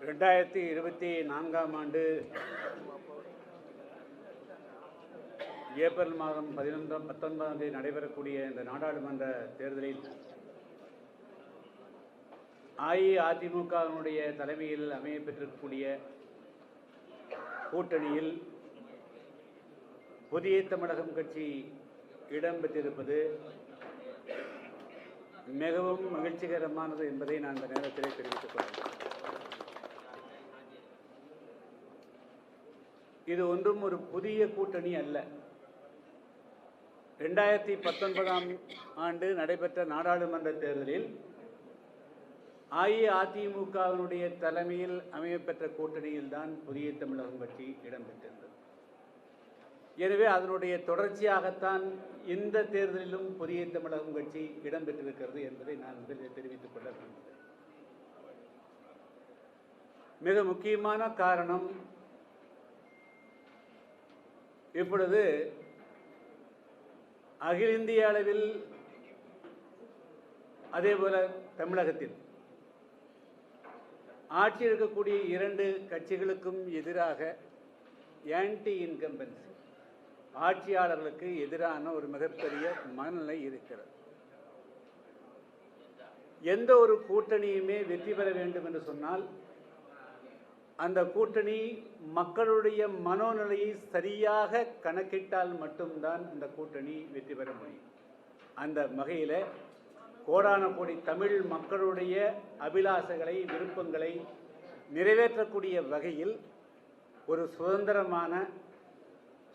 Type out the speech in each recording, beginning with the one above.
ரெண்டாயிரத்தி இருபத்தி நான்காம் ஆண்டு ஏப்ரல் மாதம் பதினொன்றாம் பத்தொன்பதாம் தேதி நடைபெறக்கூடிய இந்த நாடாளுமன்ற தேர்தலில் அஇஅதிமுகவினுடைய தலைமையில் அமைய பெற்றிருக்கக்கூடிய கூட்டணியில் புதிய தமிழகம் கட்சி இடம்பெற்றிருப்பது மிகவும் மகிழ்ச்சிகரமானது என்பதை நான் இந்த நேரத்திலே தெரிவித்துக் கொள்கிறேன். இது ஒன்றும் ஒரு புதிய கூட்டணி அல்ல. ரெண்டாயிரத்தி பத்தொன்பதாம் ஆண்டு நடைபெற்ற நாடாளுமன்ற தேர்தலில் அஇஅதிமுகவினுடைய தலைமையில் அமையப்பெற்ற கூட்டணியில் தான் புதிய தமிழகம் கட்சி இடம்பெற்றிருந்தது. எனவே அதனுடைய தொடர்ச்சியாகத்தான் இந்த தேர்தலிலும் புதிய தமிழகம் கட்சி இடம்பெற்றிருக்கிறது என்பதை நான் முதலில் தெரிவித்துக் கொள்ள விரும்புகிறேன். மிக முக்கியமான காரணம் இப்பொழுது அகில இந்திய அளவில் அதேபோல தமிழகத்தில் ஆட்சி இருக்கக்கூடிய இரண்டு கட்சிகளுக்கும் எதிராக ஆன்டி இன்கம்பன்சி ஆட்சியாளர்களுக்கு எதிரான ஒரு மிகப்பெரிய மனநிலை இருக்கிறது. எந்த ஒரு கூட்டணியுமே வெற்றி பெற வேண்டும் என்று சொன்னால் அந்த கூட்டணி மக்களுடைய மனோநிலையை சரியாக கணக்கிட்டால் மட்டும்தான் அந்த கூட்டணி வெற்றி பெற முடியும். அந்த வகையில் கோடான கோடி தமிழ் மக்களுடைய அபிலாசைகளை விருப்பங்களை நிறைவேற்றக்கூடிய வகையில் ஒரு சுதந்திரமான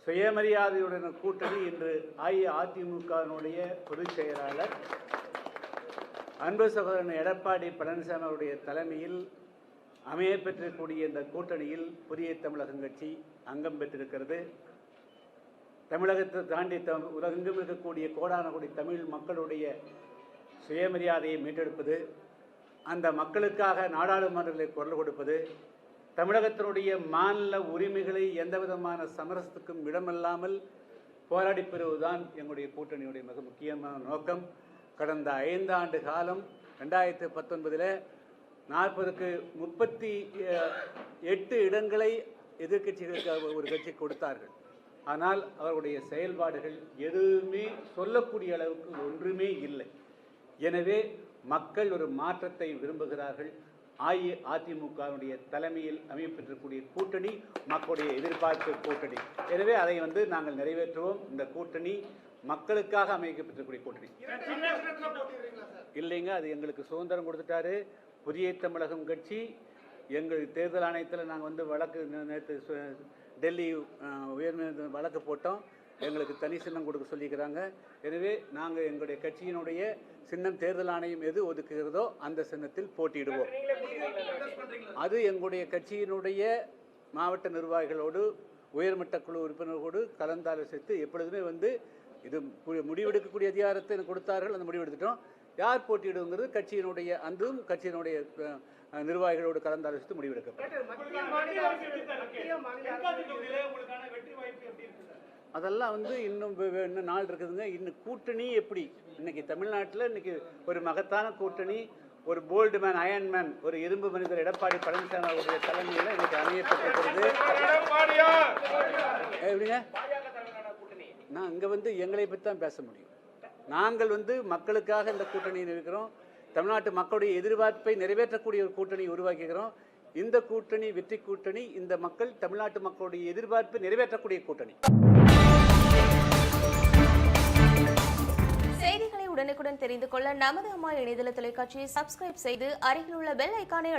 சுயமரியாதையுடன் கூட்டணி இன்று அஇஅதிமுகவினுடைய பொதுச் செயலாளர் அன்பு சகோதரன் எடப்பாடி பழனிசாமி அவருடைய தலைமையில் அமைய பெற்றிருக்கக்கூடிய இந்த கூட்டணியில் புதிய தமிழகம் கட்சி அங்கம் பெற்றிருக்கிறது. தமிழகத்தை தாண்டி த உலகெங்கும் இருக்கக்கூடிய கோடான கோடி தமிழ் மக்களுடைய சுயமரியாதையை மீட்டெடுப்பது அந்த மக்களுக்காக நாடாளுமன்றங்களில் குரல் கொடுப்பது தமிழகத்தினுடைய மாநில உரிமைகளை எந்த விதமான சமரசத்துக்கும் இடமில்லாமல் போராடி பெறுவதுதான் எங்களுடைய கூட்டணியுடைய மிக முக்கியமான நோக்கம். கடந்த ஐந்து ஆண்டு காலம் ரெண்டாயிரத்து பத்தொன்பதில் நாற்பதுக்கு முப்பத்தி எட்டு இடங்களை எதிர்க்கட்சிகளுக்கு ஒரு கட்சி கொடுத்தார்கள். ஆனால் அவர்களுடைய செயல்பாடுகள் எதுவுமே சொல்லக்கூடிய அளவுக்கு ஒன்றுமே இல்லை. எனவே மக்கள் ஒரு மாற்றத்தை விரும்புகிறார்கள். அஇஅதிமுகவினுடைய தலைமையில் அமையப்பெற்றிருக்கக்கூடிய கூட்டணி மக்களுடைய எதிர்பார்ப்பு கூட்டணி. எனவே அதை வந்து நாங்கள் நிறைவேற்றுவோம். இந்த கூட்டணி மக்களுக்காக அமைக்கப்பட்டிருக்கக்கூடிய கூட்டணி. இல்லைங்க அது எங்களுக்கு சுதந்திரம் கொடுத்துட்டாரு. புதிய தமிழகம் கட்சி எங்கள் தேர்தல் ஆணையத்தில் நாங்கள் வந்து வழக்கு நேற்று டெல்லி உயர்நீதிமன்ற வழக்கு போட்டோம். எங்களுக்கு தனி சின்னம் கொடுக்க சொல்லிக்கிறாங்க. எனவே நாங்கள் எங்களுடைய கட்சியினுடைய சின்னம் தேர்தல் ஆணையம் எது ஒதுக்குகிறதோ அந்த சின்னத்தில் போட்டியிடுவோம். அது எங்களுடைய கட்சியினுடைய மாவட்ட நிர்வாகிகளோடு உயர்மட்ட குழு உறுப்பினர்களோடு கலந்தாலோசித்து எப்பொழுதுமே வந்து இது முடிவெடுக்கக்கூடிய அதிகாரத்தை எனக்கு கொடுத்தார்கள் அந்த முடிவெடுத்துட்டோம் யார் போட்டியிடுங்கிறது கட்சியினுடைய அந்தும் கட்சியினுடைய நிர்வாகிகளோடு கலந்தாலோசித்து முடிவெடுக்கப்படும். அதெல்லாம் வந்து இன்னும் இன்னும் நாள் இருக்குதுங்க. இன்னும் கூட்டணி எப்படி? இன்னைக்கு தமிழ்நாட்டில் இன்னைக்கு ஒரு மகத்தான கூட்டணி ஒரு போல்டு மேன் அயன் மேன் ஒரு இரும்பு மனிதர் எடப்பாடி பழனிசாமி அவருடைய தலைமையில் இன்னைக்கு அமையப்பட்டிருக்கிறது எப்படிங்க? நான் இங்கே வந்து எங்களை பற்றி தான் பேச முடியும். நாங்கள் வந்து மக்களுக்காக இந்த கூட்டணியில் இருக்கிறோம். தமிழ்நாட்டு மக்களுடைய எதிர்பார்ப்பை நிறைவேற்றக்கூடிய ஒரு கூட்டணி உருவாக்குகிறோம். இந்த கூட்டணி வெற்றி கூட்டணி இந்த மக்கள் தமிழ்நாட்டு மக்களுடைய எதிர்பார்ப்பை நிறைவேற்றக்கூடிய கூட்டணி. செய்திகளை உடனுக்குடன் தெரிந்து கொள்ள நமது அம்மா இணையதள தொலைக்காட்சியை சப்ஸ்கிரைப் செய்து அருகில் உள்ள பெல் ஐக்கானை